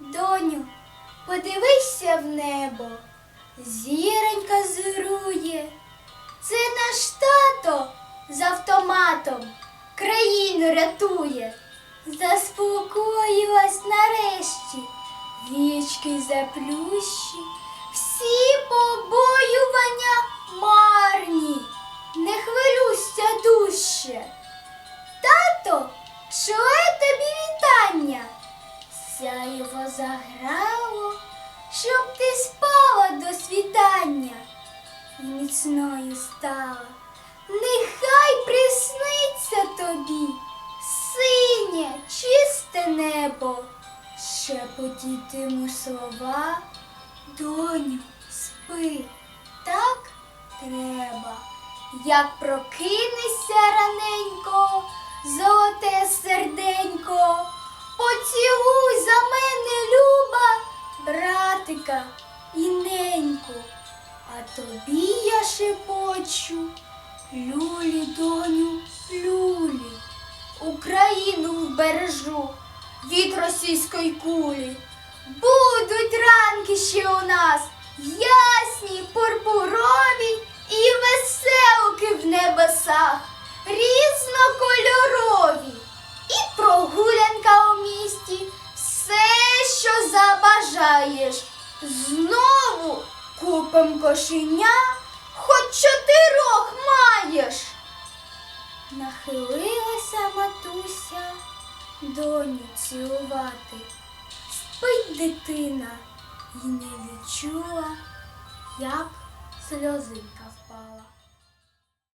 Доню, подивися в небо, зіронька зирує. Це наш тато з автоматом країну рятує. Заспокоїлась нарешті, вічки заплющі, всі побоювання заграло, щоб ти спала до світання і міцною стала. Нехай присниться тобі синє, чисте небо, шепотітиму слова, доню, спи, так треба. Як прокинешся раненько, золоте і неньку, а тобі я шепочу, люлі, доню, люлі, Україну вбережу від російської кулі. Будуть ранки ще у нас ясні, пурпурові і веселки в небесах, різнокольорові. І прогулянка у місті, все, що забажаєш. Знову купим кошеня, хоч чотирьох маєш. Нахилилася матуся доню цілувати. Спить дитина і не відчула, як сльозинка впала.